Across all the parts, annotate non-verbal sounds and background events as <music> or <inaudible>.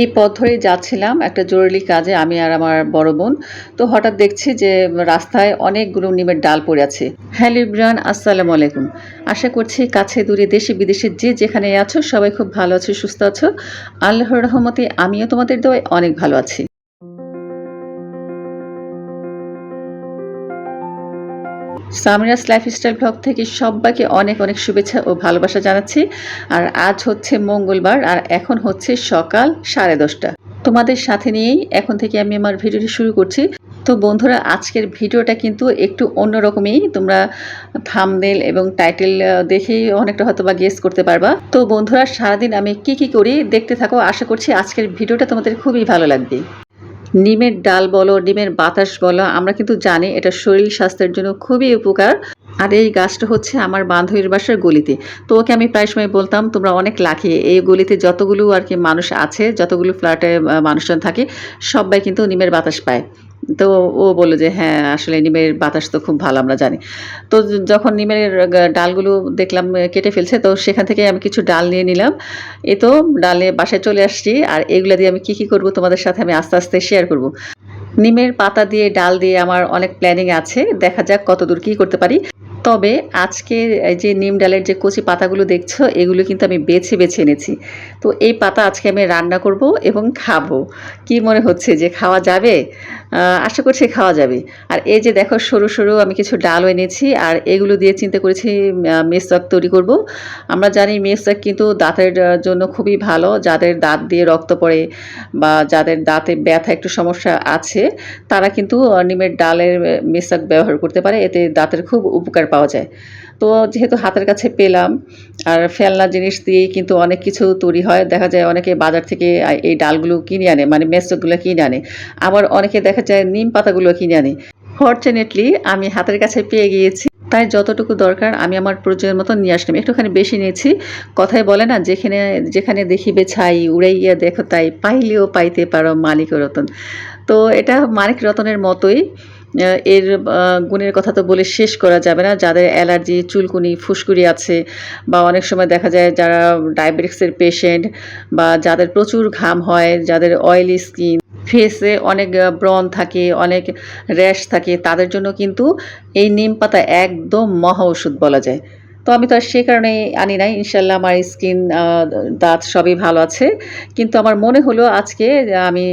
এই পথ ধরে যাচ্ছিলাম একটা জরুরি কাজে, আমি আর আমার বড় বোন। তো হঠাৎ দেখছি যে রাস্তায় অনেকগুলো নিমের ডাল পড়ে আছে। হ্যালো ইব্রান আসসালামু আলাইকুম। আশা করছি কাছে দূরে দেশে বিদেশে যে যেখানে আছো, সবাই খুব ভালো আছো, সুস্থ আছো। আল্লাহর রহমতে আমিও তোমাদের দোয়ায় অনেক ভালো আছি। সামিরাস লাইফস্টাইল ব্লগ থেকে সবাইকে অনেক অনেক শুভেচ্ছা ও ভালোবাসা জানাচ্ছি। আর আজ হচ্ছে মঙ্গলবার, আর এখন হচ্ছে সকাল সাড়ে দশটা। তোমাদের সাথে নিয়েই এখন থেকে আমি আমার ভিডিওটি শুরু করছি। তো বন্ধুরা, আজকের ভিডিওটা কিন্তু একটু অন্যরকমই। তোমরা থামনেল এবং টাইটেল দেখেই অনেকটা হয়তো বা গেস করতে পারবা। তো বন্ধুরা, সারাদিন আমি কি কি করি দেখতে থাকো। আশা করছি আজকের ভিডিওটা তোমাদের খুবই ভালো লাগবে। নিমের ডাল বলো, নিমের বাতাস বলো, আমরা কিন্তু জানি এটা শরীর স্বাস্থ্যের জন্য খুবই উপকার। আর এই গাছটা হচ্ছে আমার বান্ধবীর বাসার গলিতে। তো ওকে আমি প্রায় সময় বলতাম, তোমরা অনেক লাখি এই গলিতে যতগুলো আর কি মানুষ আছে, যতগুলো ফ্ল্যাটে মানুষজন থাকে, সবাই কিন্তু নিমের বাতাস পায়। তো ও বলল যে হ্যাঁ আসলে নিমের বাতাস তো খুব ভালো, আমরা জানি। তো যখন নিমের ডালগুলো দেখলাম কেটে ফেলছে, তো সেখান থেকে আমি কিছু ডাল নিয়ে নিলাম। এ তো ডাল নিয়ে বাসায় চলে আসছি, আর এগুলো দিয়ে আমি কি কি করব তোমাদের সাথে আমি আস্তে আস্তে শেয়ার করব। নিমের পাতা দিয়ে, ডাল দিয়ে আমার অনেক প্ল্যানিং আছে। দেখা যাক কতদূর কি করতে পারি। তবে আজকে এই যে নিম ডালের যে কচি পাতাগুলো দেখছ, এগুলো কিন্তু আমি বেছে বেছে এনেছি। তো এই পাতা আজকে আমি রান্না করব এবং খাব। কি মনে হচ্ছে যে খাওয়া যাবে? আশা করছি খাওয়া যাবে। আর এই যে দেখো, সরু সরু আমি কিছু ডালও এনেছি, আর এগুলো দিয়ে চিন্তা করেছি মেসওয়াক তৈরি করব। আমরা জানি মেসওয়াক কিন্তু দাঁতের জন্য খুবই ভালো। যাদের দাঁত দিয়ে রক্ত পড়ে বা যাদের দাঁতে ব্যথা, একটু সমস্যা আছে তারা কিন্তু নিমের ডালের মেসওয়াক ব্যবহার করতে পারে, এতে দাঁতের খুব উপকার পাওয়া যায়। তো যেহেতু হাতের কাছে পেলাম, আর ফেলনা জিনিস দিয়েই কিন্তু অনেক কিছু তৈরি হয়, দেখা যায় অনেকে বাজার থেকে এই ডালগুলো কিনে আনে মানে মেসওয়াকগুলো কিনে আনে। আবার অনেকে দেখা যায় নিম পাতাগুলো কিনে আনে। ফর্চুনেটলি আমি হাতের কাছে পেয়ে গিয়েছি। তাই যতটুকু দরকার, আমি আমার প্রয়োজনের মতো নিয়ে আসলাম। একটুখানি বেশি নিয়েছি। কথায় বলে না, যেখানে যেখানে দেখিবে ছাই, উড়াইয়া দেখো তাই, পাইলেও পাইতে পারো মালিক রতন তো এটা মানিক রতনের মতোই এর গুণের কথা তো বলে শেষ করা যাবে না। যাদের অ্যালার্জি, চুলকুনি, ফুসকুড়ি আছে বা অনেক সময় দেখা যায় যারা ডায়াবেটিক্সের পেশেন্ট বা যাদের প্রচুর ঘাম হয়, যাদের অয়েলি স্কিন ফেসে অনেক ব্রণ থাকে, অনেক র্যাশ থাকে, তাদের জন্য কিন্তু এই নিম পাতা একদম মহা ওষুধ বলা যায়। তো আমি তো আর সে কারণে আনি নাই। ইনশাল্লাহ আমার স্কিন দাঁত সবই ভালো আছে। কিন্তু আমার মনে হলো আজকে আমি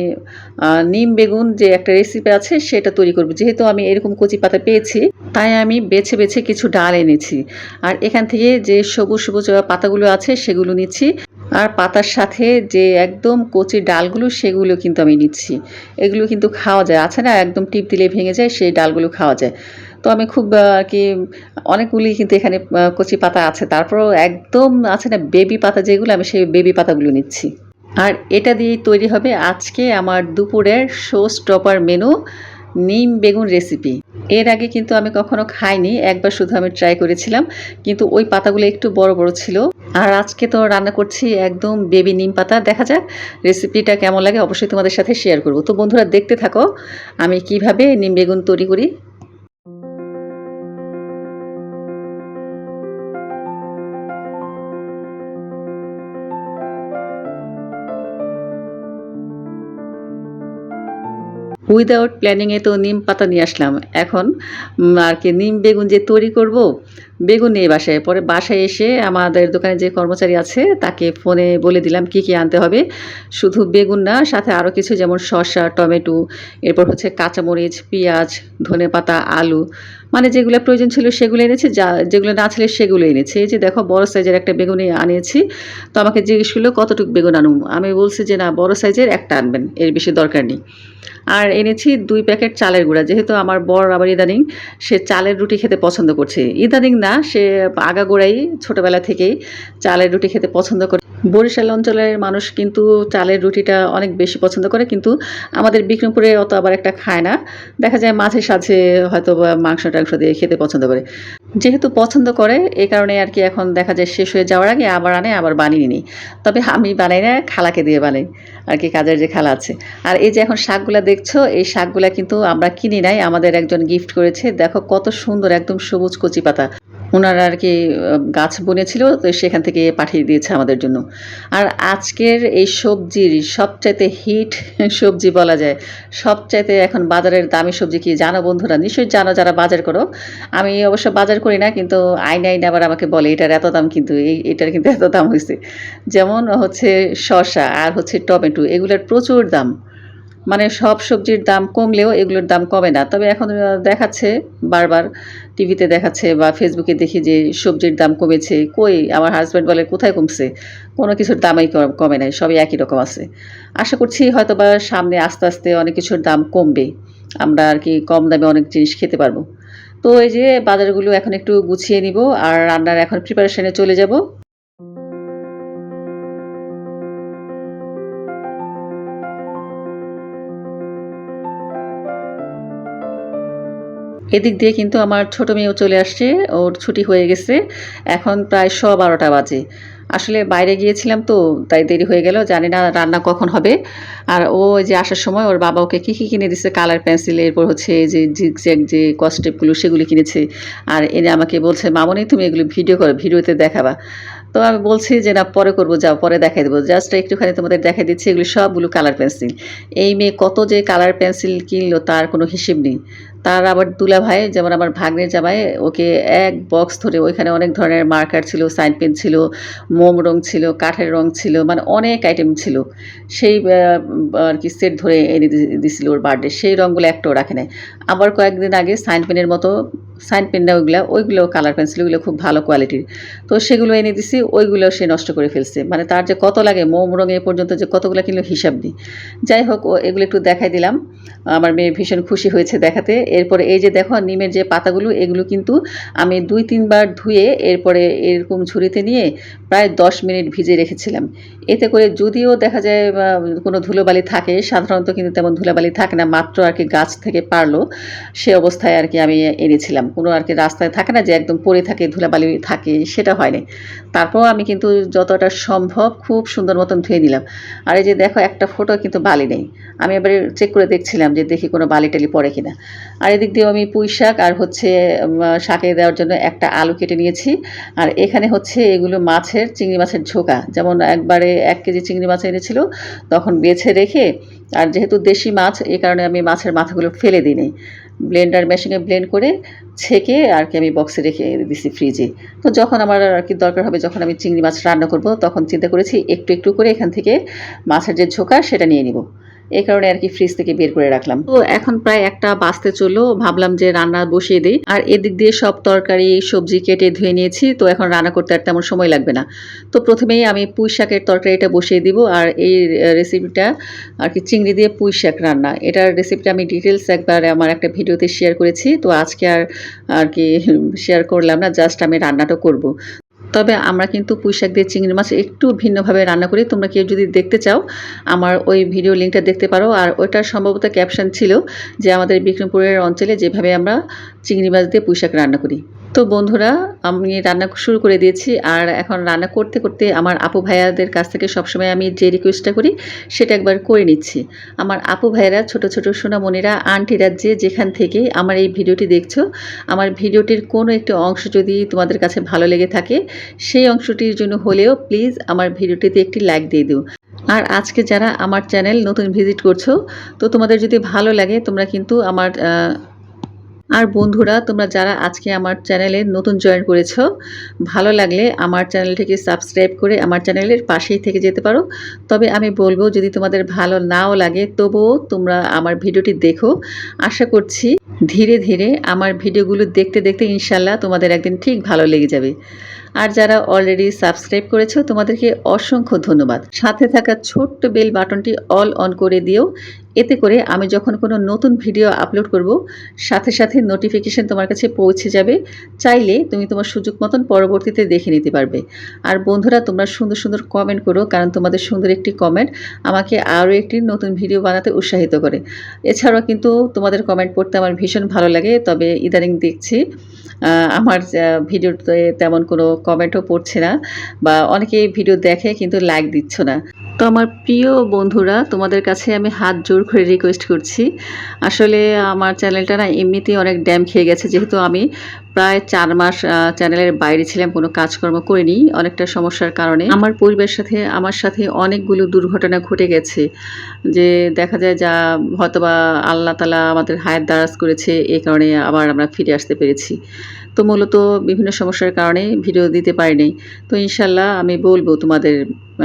নিম বেগুন যে একটা রেসিপি আছে সেটা তৈরি করব। যেহেতু আমি এরকম কচি পাতা পেয়েছি, তাই আমি বেছে বেছে কিছু ডাল এনেছি। আর এখান থেকে যে সবুজ সবুজ পাতাগুলো আছে সেগুলো নিচ্ছি। আর পাতার সাথে যে একদম কচি ডালগুলো সেগুলো কিন্তু আমি নিচ্ছি। এগুলো কিন্তু খাওয়া যায়। আছে না, একদম টিপ দিলে ভেঙে যায়, সেই ডালগুলো খাওয়া যায়। তো আমি খুব আর কি অনেকগুলি কিন্তু এখানে কচি পাতা আছে। তারপরেও একদম আছে না বেবি পাতা যেগুলো, আমি সেই বেবি পাতাগুলো নিচ্ছি। আর এটা দিয়েই তৈরি হবে আজকে আমার দুপুরের শো স্টপার মেনু, নিম বেগুন রেসিপি। এর আগে কিন্তু আমি কখনো খাইনি, একবার শুধু আমি ট্রাই করেছিলাম, কিন্তু ওই পাতাগুলো একটু বড় বড় ছিল। আর আজকে তো রান্না করছি একদম বেবি নিম পাতা। দেখা যাক রেসিপিটা কেমন লাগে, অবশ্যই তোমাদের সাথে শেয়ার করব। তো বন্ধুরা দেখতে থাকো, আমি কীভাবে নিম বেগুন তৈরি করি। উইদাউট প্ল্যানিংয়ে তো নিম পাতা নিয়ে আসলাম। এখন আর কি নিম বেগুন যে তৈরি করব, বেগুন নিয়ে বাসায়। পরে বাসায় এসে আমাদের দোকানে যে কর্মচারী আছে, তাকে ফোনে বলে দিলাম কি কি আনতে হবে। শুধু বেগুন না, সাথে আরও কিছু যেমন শসা, টমেটো, এরপর হচ্ছে কাঁচামরিচ, পেঁয়াজ ধনে পাতা আলু। মানে যেগুলো প্রয়োজন ছিল সেগুলো এনেছি, যা যেগুলো না ছিল সেগুলো এনেছি। এই যে দেখো, বড় সাইজের একটা বেগুনি আনিয়েছি। তো আমাকে জিজ্ঞেস করল, কতটুকু বেগুন আনুম? আমি বলছি যে, না, বড় সাইজের একটা আনবেন, এর বেশি দরকার নেই। আর এনেছি দুই প্যাকেট চালের গুঁড়া। যেহেতু আমার বর আবার ইদানিং সে চালের রুটি খেতে পছন্দ করছে। ইদানিং না, সে আগাগোড়াই ছোটোবেলা থেকেই চালের রুটি খেতে পছন্দ করে। বরিশাল অঞ্চলের মানুষ কিন্তু চালের রুটিটা অনেক বেশি পছন্দ করে, কিন্তু আমাদের বিক্রমপুরে অত আবার একটা খায় না। দেখা যায় মাঝে সাঝে হয়তো বা মাংস দিয়ে খেতে পছন্দ করে। যেহেতু পছন্দ করে এই কারণে আর কি এখন দেখা যায় শেষ হয়ে যাওয়ার আগে আবার আনে, আবার বানিয়ে নিই। তবে আমি বানাই না, খালাকে দিয়ে বানাই। আর কি কাজের যে খালা আছে। আর এই যে এখন শাকগুলা দেখছ, এই শাকগুলা কিন্তু আমরা কিনি নাই, আমাদের একজন গিফট করেছে। দেখো কত সুন্দর, একদম সবুজ কচি পাতা। ওনারা আর কি গাছ বনেছিল, তো সেখান থেকে পাঠিয়ে দিয়েছে আমাদের জন্য। আর আজকের এই সবজির সবচাইতে হিট <laughs> সবজি বলা যায়। সবচাইতে এখন বাজারের দামি সবজি কি জানো বন্ধুরা? নিশ্চয়ই জানো যারা বাজার করো। আমি অবশ্য বাজার করি না, কিন্তু আইন আইন আবার আমাকে বলে, এটার এত দাম কিন্তু, এই, এটার কিন্তু এত দাম হয়েছে যেমন হচ্ছে শসা আর হচ্ছে টমেটো, এগুলোর প্রচুর দাম। মানে সব সবজির দাম কমলেও এগুলোর দাম কমে না। তবে এখন দেখাচ্ছে, বারবার টিভিতে দেখাচ্ছে বা ফেসবুকে দেখি যে সবজির দাম কমেছে। কই আমার হাজব্যান্ড বলে, কোথায় কমছে? কোনো কিছুর দামই কমে নাই, সবই একই রকম আছে। আশা করছি হয়তো বা সামনে আস্তে আস্তে অনেক কিছুর দাম কমবে। আমরা আর কি কম দামে অনেক জিনিস খেতে পারব। তো এই যে বাজারগুলো এখন একটু গুছিয়ে নিব, আর রান্নার এখন প্রিপারেশনে চলে যাব। এদিক দিয়ে কিন্তু আমার ছোট মেয়েও চলে আসছে, ওর ছুটি হয়ে গেছে, এখন প্রায় শ বারোটা বাজে। আসলে বাইরে গিয়েছিলাম তো, তাই দেরি হয়ে গেল, জানি না রান্না কখন হবে। আর ও যে আসার সময় ওর বাবা ওকে কী কী কিনে দিচ্ছে কালার পেন্সিল, এরপর হচ্ছে যে জিগজ্যাগ যে কস্টেপগুলো সেগুলি কিনেছে। আর এনে আমাকে বলছে, মামনি, তুমি এগুলো ভিডিও করো, ভিডিওতে দেখাবা। তো আমি বলছি যে, না, পরে করব, যাও, পরে দেখাই দেবো। জাস্ট একটুখানি তোমাদের দেখাই দিচ্ছি, এগুলো সবগুলো কালার পেন্সিল। এই মেয়ে কত যে কালার পেন্সিল কিনলো, তার কোনো হিসেব নেই। তার আবার দুলা ভাই, যেমন আমার ভাগ্নে জামাই, ওকে এক বক্স ধরে ওইখানে অনেক ধরনের মার্কার ছিল সাইন পেন ছিল, মোম রং ছিল, কাঠের রং ছিল মানে অনেক আইটেম ছিল। সেই আর কি সেট ধরে এনে দিয়েছিল ওর বার্থডে সেই রঙগুলো একটাও রাখে নাই। আবার কয়েকদিন আগে সাইন পেনের মতো সাইন পেন না ওইগুলো ওইগুলো কালার পেন্সিল ওইগুলো খুব ভালো কোয়ালিটির তো সেগুলো এনে দিছি, ওইগুলো সে নষ্ট করে ফেলছে। মানে তার যে কত লাগে মোম রঙ পর্যন্ত যে কতগুলো কিনলো হিসাব নেই। যাই হোক, ও এগুলো একটু দেখাই দিলাম। আমার মেয়ে ভীষণ খুশি হয়েছে দেখাতে। এরপরে এই যে দেখো, নিমের যে পাতাগুলো, এগুলো কিন্তু আমি দুই, তিনবার ধুয়ে এরপরে এরকম ঝুড়িতে নিয়ে প্রায় দশ মিনিট ভিজে রেখেছিলাম। এতে করে যদিও দেখা যায় কোনো ধুলোবালি থাকে, সাধারণত কিন্তু তেমন ধুলোবালি থাকে না, মাত্র আর কি গাছ থেকে পারল, সে অবস্থায় আর কি আমি এনেছিলাম। কোনো আর কি রাস্তায় থাকে না যে একদম পড়ে থাকে, ধুলাবালি থাকে, সেটা হয়নি। তারপর আমি কিন্তু যতটা সম্ভব খুব সুন্দর মতন ধুয়ে নিলাম। আর এই যে দেখো, একটা ফোটো কিন্তু বালি নেই। আমি এবারে চেক করে দেখছিলাম যে দেখি কোনো বালি টালি পড়ে কিনা। আর এদিক দিয়েও আমি পুঁই শাক আর হচ্ছে শাকে দেওয়ার জন্য একটা আলু কেটে নিয়েছি। আর এখানে হচ্ছে এগুলো মাছের, চিংড়ি মাছের ঝোকা। যেমন একবারে এক কেজি চিংড়ি মাছ এনেছিল, তখন বেছে রেখে, আর যেহেতু দেশি মাছ এই কারণে আমি মাছের মাথাগুলো ফেলে দিই ব্লেন্ডার মেশিনে ব্লেন্ড করে ছেঁকে আর কি আমি বক্সে রেখে দিছি ফ্রিজে তো যখন আমার আর কি দরকার হবে, যখন আমি চিংড়ি মাছ রান্না করব, তখন চিন্তা করেছি একটু একটু করে এখান থেকে মাছের যে ঝোকা, সেটা নিয়ে নিব। এই কারণে আর কি ফ্রিজ থেকে বের করে রাখলাম। তো এখন প্রায় একটা বাজতে চলল, ভাবলাম যে রান্না বসিয়ে দিই। আর এদিক দিয়ে সব তরকারি, সবজি কেটে ধুয়ে নিয়েছি, তো এখন রান্না করতে আর তেমন সময় লাগবে না। তো প্রথমেই আমি পুঁই শাকের তরকারিটা বসিয়ে দিব, আর এই রেসিপিটা আর কি চিংড়ি দিয়ে পুঁই শাক রান্না। এটার রেসিপিটা আমি ডিটেলস একবার আমার একটা ভিডিওতে শেয়ার করেছি, তো আজকে আর আর কি শেয়ার করলাম না জাস্ট আমি রান্নাটা করব। তবে আমরা কিন্তু পুঁইশাক দিয়ে চিংড়ি মাছ একটু ভিন্নভাবে রান্না করি। তোমরা কেউ যদি দেখতে চাও, আমার ওই ভিডিও লিঙ্কটা দেখতে পারো। আর ওইটার সম্ভবত ক্যাপশন ছিল যে, আমাদের বিক্রমপুরের অঞ্চলে যেভাবে আমরা চিংড়ি মাছ দিয়ে পুঁইশাক রান্না করি। তো বন্ধুরা, আমি রান্না শুরু করে দিয়েছি। আর এখন রান্না করতে করতে আমার আপু ভাইয়াদের কাছ থেকে সবসময় আমি যে রিকোয়েস্টটা করি, সেটা একবার করে নিচ্ছি। আমার আপু ভাইয়েরা, ছোট ছোট সোনামণিরা, আন্টিরা যে যেখান থেকে আমার এই ভিডিওটি দেখছ, আমার ভিডিওটির কোনো একটি অংশ যদি তোমাদের কাছে ভালো লেগে থাকে, সেই অংশটির জন্য হলেও প্লিজ আমার ভিডিওটিতে একটি লাইক দিয়ে দিও। আর আজকে যারা আমার চ্যানেল নতুন ভিজিট করছ, তো তোমাদের যদি ভালো লাগে, তোমরা কিন্তু আমার আর বন্ধুরা, তোমরা যারা আজকে আমার চ্যানেলে নতুন জয়েন করেছ, ভালো লাগলে আমার চ্যানেলটিকে সাবস্ক্রাইব করে আমার চ্যানেলের পাশেই থেকে যেতে পারো। তবে আমি বলব, যদি তোমাদের ভালো নাও লাগে, তবুও তোমরা আমার ভিডিওটি দেখো। আশা করছি ধীরে ধীরে আমার ভিডিওগুলো দেখতে দেখতে ইনশাল্লাহ তোমাদের একদিন ঠিক ভালো লেগে যাবে। আর যারা অলরেডি সাবস্ক্রাইব করেছ, তোমাদেরকে অসংখ্য ধন্যবাদ। সাথে থাকা ছোট্ট বেল বাটনটি অল অন করে দিও। এতে করে আমি যখন কোনো নতুন ভিডিও আপলোড করব, সাথে সাথে নোটিফিকেশন তোমার কাছে পৌঁছে যাবে। চাইলে তুমি তোমার সুযোগ মতন পরবর্তীতে দেখে নিতে পারবে। আর বন্ধুরা, তোমরা সুন্দর সুন্দর কমেন্ট করো, কারণ তোমাদের সুন্দর একটি কমেন্ট আমাকে আরও একটি নতুন ভিডিও বানাতে উৎসাহিত করে। এছাড়াও কিন্তু তোমাদের কমেন্ট পড়তে আমার ভীষণ ভালো লাগে, তবে ইদানিং দেখছি আমার ভিডিওতে তেমন কোনো কমেন্টও পড়ছে না বা অনেকে ভিডিও দেখে কিন্তু লাইক দিচ্ছ না। তো আমার প্রিয় বন্ধুরা, তোমাদের কাছে আমি হাত জোর করে রিকোয়েস্ট করছি। আসলে আমার চ্যানেলটা না এমনিতেই অনেক ড্যাম খেয়ে গেছে, যেহেতু আমি প্রায় চার মাস চ্যানেলের বাইরে ছিলাম, কোনো কাজকর্ম করিনি অনেকটা সমস্যার কারণে। আমার পরিবারের সাথে, আমার সাথে অনেকগুলো দুর্ঘটনা ঘটে গেছে। যে দেখা যায় যা হয়তোবা আল্লাহ তালা আমাদের হায়াত দারাজ করেছে এই কারণে আবার আমরা ফিরে আসতে পেরেছি। তো মূলত বিভিন্ন সমস্যার কারণে ভিডিও দিতে পারিনি। তো ইনশাল্লাহ আমি বলব তোমাদের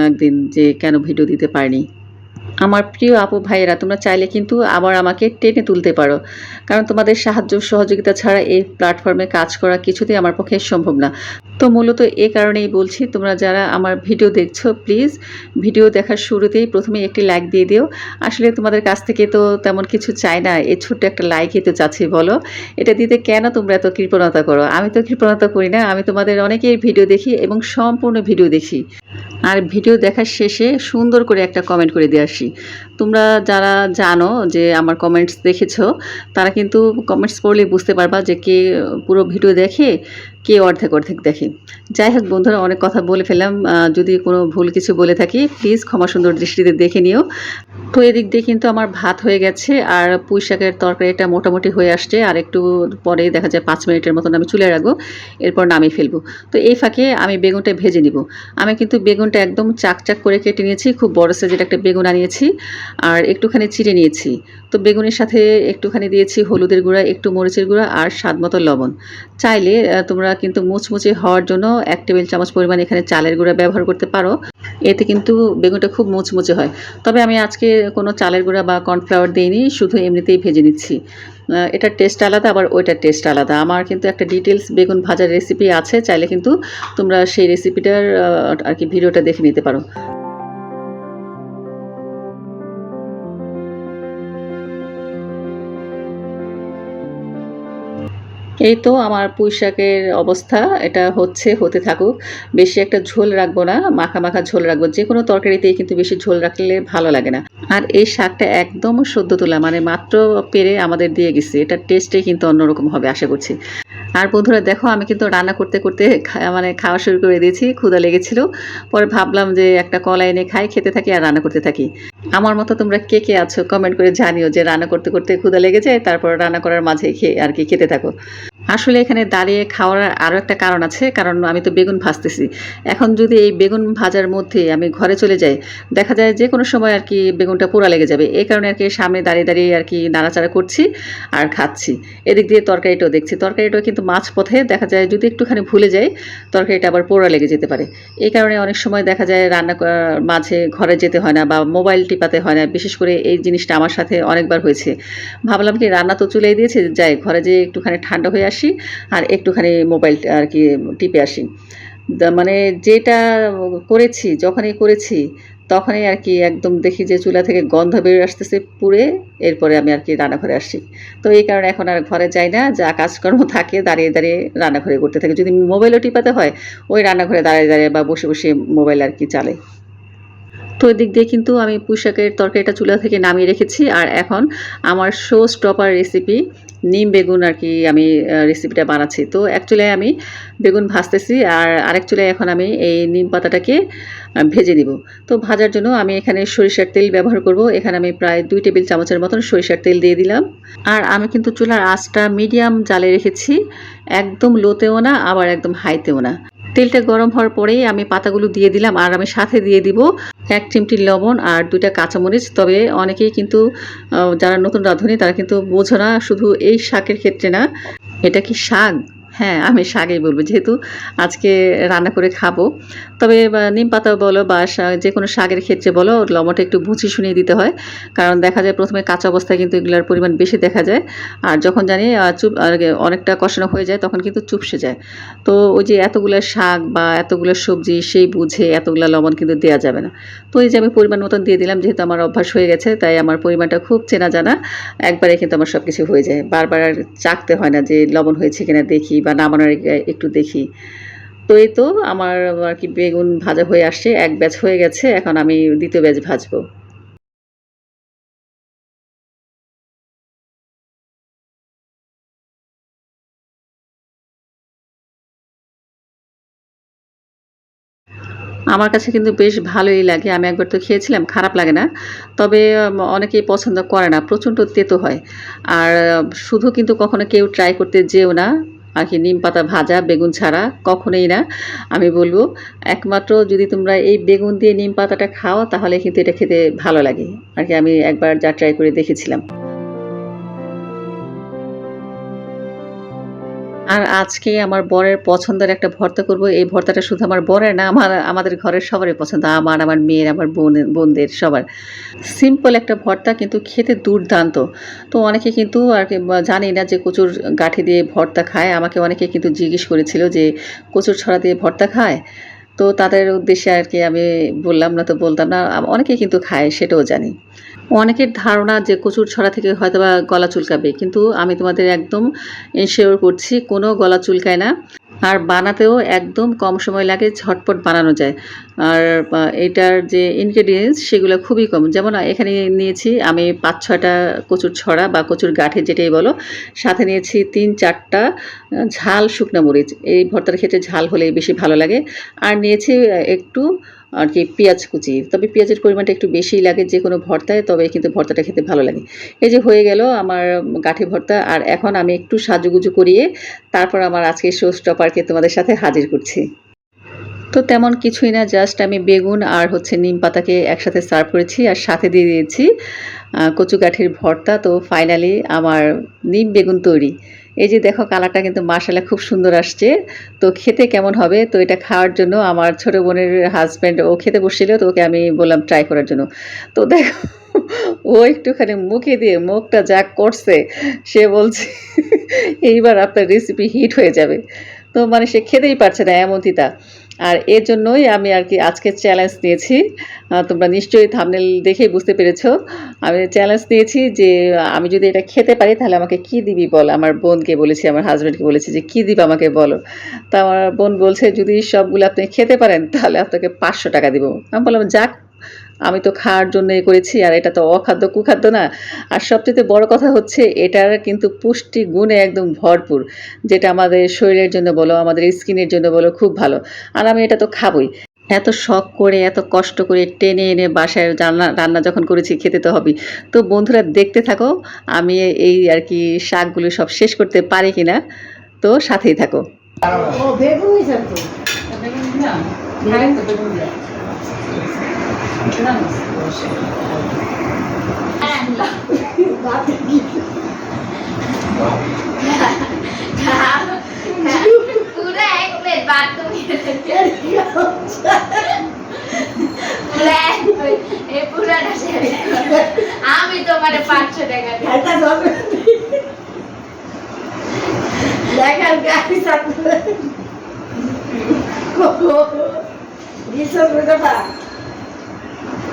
একদিন যে কেন ভিডিও দিতে পারিনি। আমার প্রিয় আপু ভাইয়েরা, তোমরা চাইলে কিন্তু আবার আমাকে টেনে তুলতে পারো। কারণ তোমাদের সাহায্য সহযোগিতা ছাড়া এই প্ল্যাটফর্মে কাজ করা কিছুতেই আমার পক্ষে সম্ভব না। তো মূলত এ কারণেই বলছি, তোমরা যারা আমার ভিডিও দেখছ প্লিজ ভিডিও দেখার শুরুতেই প্রথমে একটি লাইক দিয়ে দিও। আসলে তোমাদের কাছ থেকে তো তেমন কিছু চাই না, এই ছোট্ট একটা লাইকই তো চাচ্ছি, বলো। এটা দিতে কেন তোমরা এত কৃপণতা করো? আমি তো কৃপণতা করি না, আমি তোমাদের অনেকেই ভিডিও দেখি এবং সম্পূর্ণ ভিডিও দেখি। আর ভিডিও দেখার শেষে সুন্দর করে একটা কমেন্ট করে দিয়ে আসি। তোমরা যারা জানো যে আমার কমেন্টস দেখেছ, তারা কিন্তু কমেন্টস পড়লে বুঝতে পারবা যে কে পুরো ভিডিও দেখে কে অর্ধেক অর্ধেক দেখে। যাই হোক বন্ধুরা, অনেক কথা বলে ফেললাম। যদি কোনো ভুল কিছু বলে থাকি প্লিজ ক্ষমা সুন্দর দৃষ্টিতে দেখে নিও। তো এদিক দিয়ে কিন্তু আমার ভাত হয়ে গেছে, আর পুঁই শাকের তরকারিটা মোটামুটি হয়ে আসছে, আর একটু পরে দেখা যায় পাঁচ মিনিটের মতন আমি চুলে রাখব, এরপর নামিয়ে ফেলব। তো এই ফাঁকে আমি বেগুনটা ভেজে নিব। আমি কিন্তু বেগুনটা একদম চাকচাক করে কেটে নিয়েছি, খুব বড় সাইজের একটা বেগুন আনিয়েছি, আর একটুখানি চিড়ে নিয়েছি। তো বেগুনের সাথে একটুখানি দিয়েছি হলুদের গুঁড়া, একটু মরিচের গুঁড়া, আর স্বাদ মতো লবণ। চাইলে তোমরা কিন্তু মুচমুচে হওয়ার জন্য এক টেবিল চামচ পরিমাণ এখানে চালের গুঁড়া ব্যবহার করতে পারো। এতে কিন্তু বেগুনটা খুব মুচমুচে হয়। তবে আমি আজকে কোনো চালের গুঁড়া বা কর্নফ্লাওয়ার দিইনি, শুধু এমনিতেই ভেজে নিচ্ছি। এটার টেস্ট আলাদা, আবার ওইটার টেস্ট আলাদা। আমার কিন্তু একটা ডিটেলস বেগুন ভাজার রেসিপি আছে, চাইলে কিন্তু তোমরা সেই রেসিপিটার আর কি ভিডিওটা দেখে নিতে পারো। এই তো আমার পুঁই শাকের অবস্থা, এটা হচ্ছে, হতে থাকুক। বেশি একটা ঝোল রাখব না, মাখা মাখা ঝোল রাখব। যে কোনো তরকারিতেই কিন্তু বেশি ঝোল রাখলে ভালো লাগে না। আর এই শাকটা একদম সদ্য তোলা মানে মাত্র পেরে আমাদের দিয়ে গেছে। এটা টেস্টে কিন্তু অন্যরকম হবে, আশা করছি। আর বন্ধুরা দেখো, আমি কিন্তু রান্না করতে করতে মানে খাওয়া শুরু করে দিয়েছি ক্ষুদা লেগেছিল। পরে ভাবলাম যে একটা কলা এনে খাই, খেতে থাকি আর রান্না করতে থাকি। আমার মতো তোমরা কে কে আছো কমেন্ট করে জানিও যে রান্না করতে করতে ক্ষুদা লেগে যায়, তারপর রান্না করার মাঝে খেয়ে আর কি খেতে থাকো। আসলে এখানে দাঁড়িয়ে খাওয়ার আরও একটা কারণ আছে, কারণ আমি তো বেগুন ভাজতেছি। এখন যদি এই বেগুন ভাজার মধ্যে আমি ঘরে চলে যাই, দেখা যায় যে কোনো সময় আর কি বেগুনটা পোড়া লেগে যাবে। এই কারণে আর কি সামনে দাঁড়িয়ে দাঁড়িয়ে আর কি নাড়াচাড়া করছি আর খাচ্ছি। এদিক দিয়ে তরকারিটাও দেখছি, তরকারিটাও কিন্তু মাছ পথে দেখা যায় যদি একটুখানি ভুলে যাই, তরকারিটা আবার পোড়া লেগে যেতে পারে। এই কারণে অনেক সময় দেখা যায় রান্না করার মাঝে ঘরে যেতে হয় না বা মোবাইল টিপাতে হয় না। বিশেষ করে এই জিনিসটা আমার সাথে অনেকবার হয়েছে। ভাবলাম কি, রান্না তো চুলেই দিয়েছে, যাই ঘরে যে একটুখানি ঠান্ডা হয়ে আসি আর একটুখানি মোবাইল আর কি টিপে আসি। মানে যেটা করেছি, যখনই করেছি তখনই আর কি একদম দেখি যে চুলা থেকে গন্ধ বেরিয়ে আসতেছে পুড়ে, এরপরে আমি আর কি রান্নাঘরে আসি। তো এই কারণে এখন আর ঘরে যাই না, যা কাজকর্ম থাকে দাঁড়িয়ে দাঁড়িয়ে রান্নাঘরে করতে থাকে। যদি মোবাইলও টিপাতে হয়, ওই রান্নাঘরে দাঁড়িয়ে দাঁড়িয়ে বা বসে বসে মোবাইল আর কি চালাই। তো এদিক দিয়ে কিন্তু আমি পুঁইশাকের তরকারিটা চুলা থেকে নামিয়ে রেখেছি। আর এখন আমার শো স্টপার রেসিপি নিম বেগুন আর কি আমি রেসিপিটা বানাচ্ছি। তো অ্যাকচুয়ালি আমি বেগুন ভাজতেছি আর আরেক চুলায় এখন আমি এই নিম পাতাটাকে ভেজে নিব। তো ভাজার জন্য আমি এখানে সরিষার তেল ব্যবহার করব। এখানে আমি প্রায় দুই টেবিল চামচের মতন সরিষার তেল দিয়ে দিলাম। আর আমি কিন্তু চুলার আঁচটা মিডিয়াম জালে রেখেছি। একদম লোতেও না, আবার একদম হাইতেও না। তেলটা গরম হওয়ার পরেই আমি পাতাগুলো দিয়ে দিলাম আর আমি সাথে দিয়ে দিব এক চিমটি লবণ আর দুইটা কাঁচামরিচ। তবে অনেকেই কিন্তু যারা নতুন রাঁধুনি তারা কিন্তু বোঝো না শুধু এই শাকের ক্ষেত্রে না, এটা কি শাক? হ্যাঁ আমি শাকই বলব, যেহেতু আজকে রান্না করে খাব। তবে নিম পাতা বলো বা যে কোনো শাকের ক্ষেত্রে বলো, লবণটা একটু বুঝি শুনিয়ে দিতে হয়। কারণ দেখা যায় প্রথমে কাঁচা অবস্থায় কিন্তু এগুলোর পরিমাণ বেশি দেখা যায়। আর যখন জানি চুপ অনেকটা কষানো হয়ে যায়, তখন কিন্তু চুপসে যায়। তো ওই যে এতগুলো শাক বা, এতগুলো সবজি, সেই বুঝে এতগুলো লবণ কিন্তু দেওয়া যাবে না। তো এই যে আমি পরিমাণ মতন দিয়ে দিলাম, যেহেতু আমার অভ্যাস হয়ে গেছে, তাই আমার পরিমাণটা খুব চেনা জানা। একবারে কিন্তু আমার সব কিছু হয়ে যায়। বারবার আর চাকতে হয় না যে লবণ হয়েছে কিনা দেখি বা নামানোর একটু দেখি। তো এই তো আমার আর কি বেগুন ভাজা হয়ে আসছে, এক ব্যাচ হয়ে গেছে, এখন আমি দ্বিতীয় ব্যাচ ভাজবো। আমার কাছে কিন্তু বেশ ভালোই লাগে, আমি একবার তো খেয়েছিলাম, খারাপ লাগে না। তবে অনেকেই পছন্দ করে না, প্রচণ্ড তেতো হয়। আর শুধু কিন্তু কখনো কেউ ট্রাই করতে যেও না। আর কি নিম পাতা ভাজা, বেগুন ছাড়া কখনোই না। আমি বলব, একমাত্র যদি তোমরা এই বেগুন দিয়ে নিম পাতাটা খাও, তাহলে কিন্তু এটা খেতে ভালো লাগে। আর কি আমি একবার যা ট্রাই করে দেখেছিলাম। আর আজকে আমার বরের পছন্দের একটা ভর্তা করব। এই ভর্তাটা শুধু আমার বরের না, আমার, আমাদের ঘরের সবারই পছন্দ, আমার আমার মেয়ের, আমার বোনের বোনদের সবার। সিম্পল একটা ভর্তা কিন্তু খেতে দুর্দান্ত। তো অনেকে কিন্তু আর জানি না যে কচুর গাঠি দিয়ে ভর্তা খায়। আমাকে অনেকে কিন্তু জিজ্ঞেস করেছিল যে কচুর ছড়া দিয়ে ভর্তা খায়? তো তাদের উদ্দেশ্যে আর কি আমি বললাম না তো বলতাম না। অনেকে কিন্তু খায়, সেটাও জানি। অনেকের ধারণা যে কচুর ছড়া থেকে হয়তো বা গলা চুলকাবে, কিন্তু আমি তোমাদের একদম এনশিওর করছি, কোনো গলা চুলকায় না। আর বানাতেও একদম কম সময় লাগে, ঝটপট বানানো যায়। আর এটার যে ইনগ্রেডিয়েন্টস সেগুলো খুবই কম। যেমন এখানে নিয়েছি আমি পাঁচ ছয়টা কচুর ছড়া বা কচুর গাঠে যেটাই বলো। সাথে নিয়েছি তিন চারটা ঝাল শুকনা মরিচ। এই ভর্তার ক্ষেত্রে ঝাল হলে বেশি ভালো লাগে। আর নিয়েছি একটু আর কি পেঁয়াজ কুচি। তবে পেঁয়াজের পরিমাণটা একটু বেশিই লাগে যে কোনো ভর্তায়, তবে কিন্তু ভর্তাটা খেতে ভালো লাগে। এই যে হয়ে গেল আমার গাঠি ভর্তা, আর এখন আমি একটু সাজুগুজু করিয়ে তারপর আমার আজকে শো স্টপারকে তোমাদের সাথে হাজির করছি। তো তেমন কিছুই না, জাস্ট আমি বেগুন আর হচ্ছে নিম পাতাকে একসাথে সার্ভ করেছি আর সাথে দিয়ে দিয়েছি কচু গাঠির ভর্তা। তো ফাইনালি আমার নিম বেগুন তৈরি। এই যে দেখো কালারটা কিন্তু মার্শাল্লাহ খুব সুন্দর আসছে। তো খেতে কেমন হবে? তো এটা খাওয়ার জন্য আমার ছোট বোনের হাজব্যান্ড ও খেতে বসছিল, তো ওকে আমি বললাম ট্রাই করার জন্য। তো দেখো, ও একটুখানি মুখে দিয়ে মুখটা যা করছে, সে বলছে, এইবার আপনার রেসিপি হিট হয়ে যাবে। তো মানে সে খেতেই পারছে না এমন তিতা আর এর জন্যই আমি আর কি আজকে চ্যালেঞ্জ নিয়েছি। তোমরা নিশ্চয়ই থামনেল দেখেই বুঝতে পেরেছ। আমি চ্যালেঞ্জ নিয়েছি যে, আমি যদি এটা খেতে পারি, তাহলে আমাকে কি দিবি বল? আমার বোনকে বলেছি, আমার হাজব্যান্ডকে বলেছি যে, কি দিবে আমাকে বলো? তা আমার বোন বলছে, যদি সবগুলো আপনি খেতে পারেন, তাহলে আপনাকে পাঁচশো টাকা দিব। আমি বললাম, যাক আমি তো খাওয়ার জন্য করেছি, আর এটা তো অখাদ্য, কুখাদ্য না। আর সবচেয়ে বড় কথা হচ্ছে, এটার কিন্তু পুষ্টি গুণে একদম ভরপুর, যেটা আমাদের শরীরের জন্য বলো, আমাদের স্কিনের জন্য বলো, খুব ভালো। আর আমি এটা তো খাবই। এত শখ করে, এত কষ্ট করে টেনে এনে বাসায় রান্না রান্না যখন করেছি, খেতে তো হবেই। তো বন্ধুরা, দেখতে থাকো, আমি এই আর কি শাকগুলো সব শেষ করতে পারি কিনা, তো সাথেই থাকো ও বেগুন নিছেন তো বাপরে কি পুরো এক প্লেট ভাত তুমি পুরো এক plate, এই পুরাটা শেষ করো। আমি তোমার পাঁচশো টাকা দিই। খাইতা যাবে দেখার গাড়ি চাপবে দিছো বেটা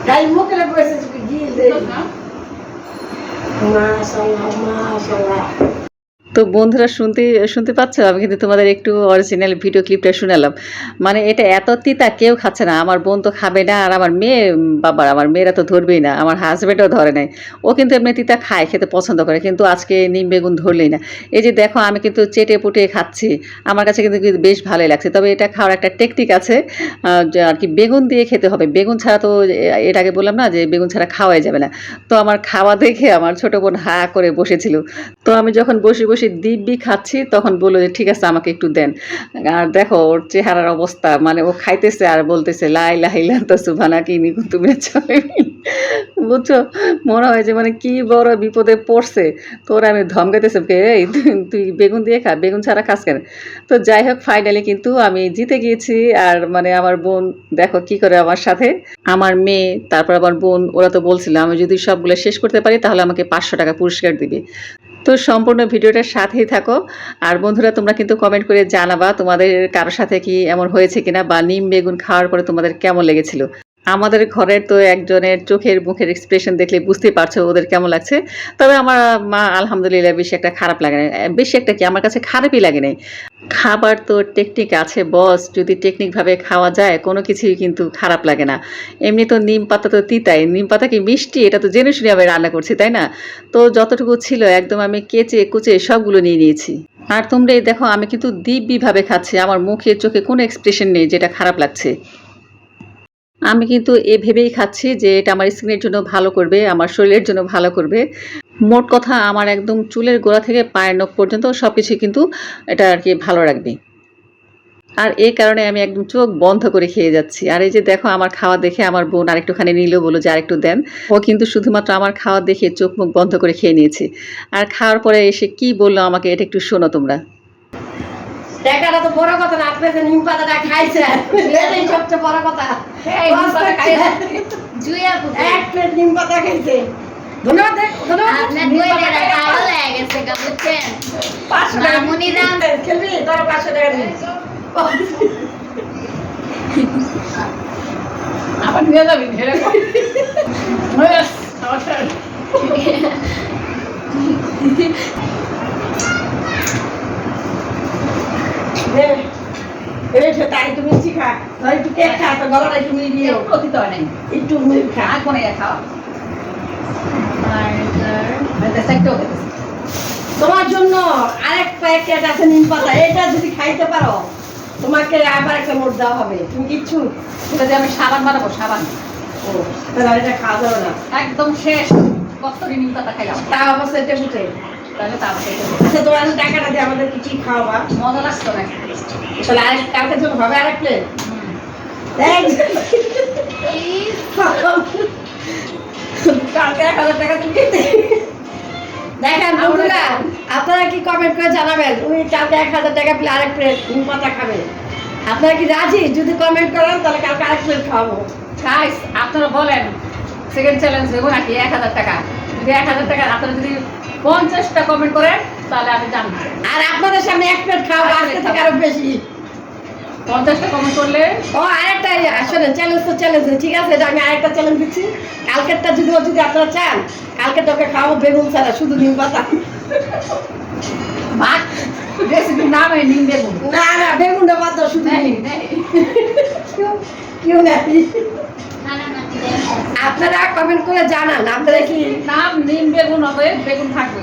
গাই মুখে বসে তুমি দিয়ে দে মাশাআল্লাহ মাশাআল্লাহ তো বন্ধুরা শুনতে শুনতে পাচ্ছ? আমি কিন্তু তোমাদের একটু অরিজিনাল ভিডিও ক্লিপটা শুনালাম। মানে এটা এত তিতা, কেউ খাচ্ছে না। আমার বোন তো খাবে না, আর আমার মেয়ে বাবার, আমার মেয়েরা তো ধরবেই না। আমার হাজব্যান্ডও ধরে নাই। ও কিন্তু এমনি তিতা খায়, খেতে পছন্দ করে, কিন্তু আজকে নিম বেগুন ধরলেই না। এই যে দেখো, আমি কিন্তু চেটে পুটে খাচ্ছি। আমার কাছে কিন্তু বেশ ভালোই লাগছে। তবে এটা খাওয়ার একটা টেকনিক আছে। আর কি বেগুন দিয়ে খেতে হবে। বেগুন ছাড়া তো, এ- এর আগে বললাম না যে বেগুন ছাড়া খাওয়াই যাবে না। তো আমার খাওয়া দেখে আমার ছোট বোন হা করে বসেছিল। তো আমি যখন বসে বসে দিব্যি খাচ্ছি, তখন বলল যে, ঠিক আছে, আমাকে একটু দেন। আর দেখো, ওর চেহারার অবস্থা মানে ও খাইতেছে আর বলতেছে লাই লাইলা তো সুভানা কি নিকু তুমি বুঝছ? মনে হয় যে মানে কি বড় বিপদে পড়ছে। তোর আমি ধমকাইতেছে এই তুই বেগুন দিয়ে খা, বেগুন ছাড়া খাস কেন? তো যাই হোক ফাইনালি কিন্তু আমি জিতে গিয়েছি। আর মানে আমার বোন, দেখো কি করে আমার সাথে। আমার মেয়ে, তারপর আমার বোন, ওরা তো বলছিল, আমি যদি সবগুলো শেষ করতে পারি, তাহলে আমাকে পাঁচশো টাকা পুরস্কার দিবে। তো সম্পূর্ণ ভিডিওটার সাথেই থাকো। আর বন্ধুরা, তোমরা কিন্তু কমেন্ট করে জানাবা তোমাদের কারোর সাথে কি এমন হয়েছে কিনা বা নিম বেগুন খাওয়ার পরে তোমাদের কেমন লেগেছিল। আমাদের ঘরের তো একজনের চোখের মুখের এক্সপ্রেশন দেখলে বুঝতেই পারছ ওদের কেমন লাগছে। তবে আমার মা আলহামদুলিল্লাহ বেশি একটা খারাপ লাগে না বেশি একটা কি? আমার কাছে খারাপই লাগে নাই। খাবার তো টেকনিক আছে বস যদি টেকনিকভাবে খাওয়া যায়, কোনো কিছুই কিন্তু খারাপ লাগে না। এমনি তো নিম পাতা তো তিতাই। নিম পাতা কি মিষ্টি? এটা তো জেনে শুনে আমি রান্না করছি, তাই না? তো যতটুকু ছিল, একদম আমি কেচে, কুচে সবগুলো নিয়ে নিয়েছি। আর তোমরা এই দেখো, আমি কিন্তু দিব্যিভাবে খাচ্ছি। আমার মুখে, চোখে কোনো এক্সপ্রেশন নেই যেটা খারাপ লাগছে। আমি কিন্তু এ ভেবেই খাচ্ছি যে এটা আমার স্কিনের জন্য ভালো করবে, আমার শরীরের জন্য ভালো করবে। মোট কথা আমার একদম চুলের গোড়া থেকে পায়ের নখ পর্যন্ত সব কিছু কিন্তু এটা আর কি ভালো রাখবে। আর এই কারণে আমি একদম চোখ বন্ধ করে খেয়ে যাচ্ছি। আর এই যে দেখো আমার খাওয়া দেখে আমার বোন আরেকটুখানি নিলেও বলো যে আরেকটু দেন। ও কিন্তু শুধুমাত্র আমার খাওয়া দেখে চোখ মুখ বন্ধ করে খেয়ে নিয়েছে। আর খাওয়ার পরে এসে কি বলল আমাকে, এটা একটু শোনো তোমরা। টাকাটা তো বড় কথা না আপনি নিম পাতাটা খাইছেন এটাই সবচেয়ে বড় কথা। পুকুর। এক প্লেট নিম পাতা খাইছে ধন্যবাদ ধন্যবাদ। আপনার নিম দুই <laughs> <laughs> পাতা টাকা খাইছে। ভালো লেগে গেছে গা, বুঝছেন? পাঁচশো টাকা মামুনিরা খেলবি তোর পাঁচশো টাকা দিন আবার নিয়ে যাবি ঢেলে ব্যাস, আমার শেষ। নে, এই সে তাই তুমি শিখা। ধর একটু কেক খা তো গলাটা একটু মিলিয়ে দিও। ক্ষতি তো হয় একটু মিল খা। আর কোনে তোমার জন্য আরেক প্যাকেট আছে নিম পাতা। এটা যদি খাইতে পারো তোমাকে আবার একটা নোট দেওয়া হবে। তুমি কিচ্ছু এটা দিয়ে আমি সাবান বানাবো সাবান। ও তাহলে এটা খাওয়া যাবে না। একদম শেষ। কত নিম পাতা খাইলাম। তা অবস্থা এটা তাহলে আচ্ছা তোমার টাকাটা দিয়ে আমাদের কি কি খাওয়াবা মজা লাগতো না তাহলে আরেক কালকে জন্য হবে আরেক প্লেট কালকে এক হাজার টাকা তুমি দেখেন বন্ধুরা আপনারা কি কমেন্ট করে জানাবেন? উনি কালকে এক হাজার টাকা পেলে আরেক প্লেট নিম পাতা খাবে। আপনারা কি রাজি? যদি কমেন্ট করেন তাহলে কালকে আরেক প্লেট খাওয়াবো। গাইস আপনারা বলেন সেকেন্ড চ্যালেঞ্জ দেবো নাকি? এক হাজার টাকা। যদি এক হাজার টাকা আপনারা যদি পঞ্চাশটা কমেন্ট করেন তাহলে আমি জানব। আর আপনাদের সামনে এক প্লেট খাওয়াবো আজকে থেকে আরও বেশি। পঞ্চাশটা কমেন্ট করলে ও আরেকটা আসলে চ্যালেঞ্জ তো চ্যালেঞ্জ ঠিক আছে এটা আমি আরেকটা চ্যালেঞ্জ দিচ্ছি। কালকেরটা যদি ও যদি আপনারা চান কালকে তোকে খাওয়াবো বেগুন ছাড়া শুধু নিম পাতা। ভাত? রেসিপির নাম হয় নিম বেগুন। না না বেগুনটা বাদ শুধু নেই কেউ- নেই না। আপনারা কমেন্ট করে জানান আপনারা কি নাম নিম বেগুন হবে বেগুন থাকবে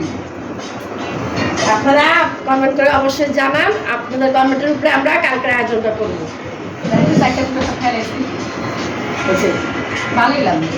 আপনারা কমেন্ট করে অবশ্যই জানান আপনাদের কমেন্টের উপরে আমরা কালকের আয়োজনটা করব। ভালোই লাগবে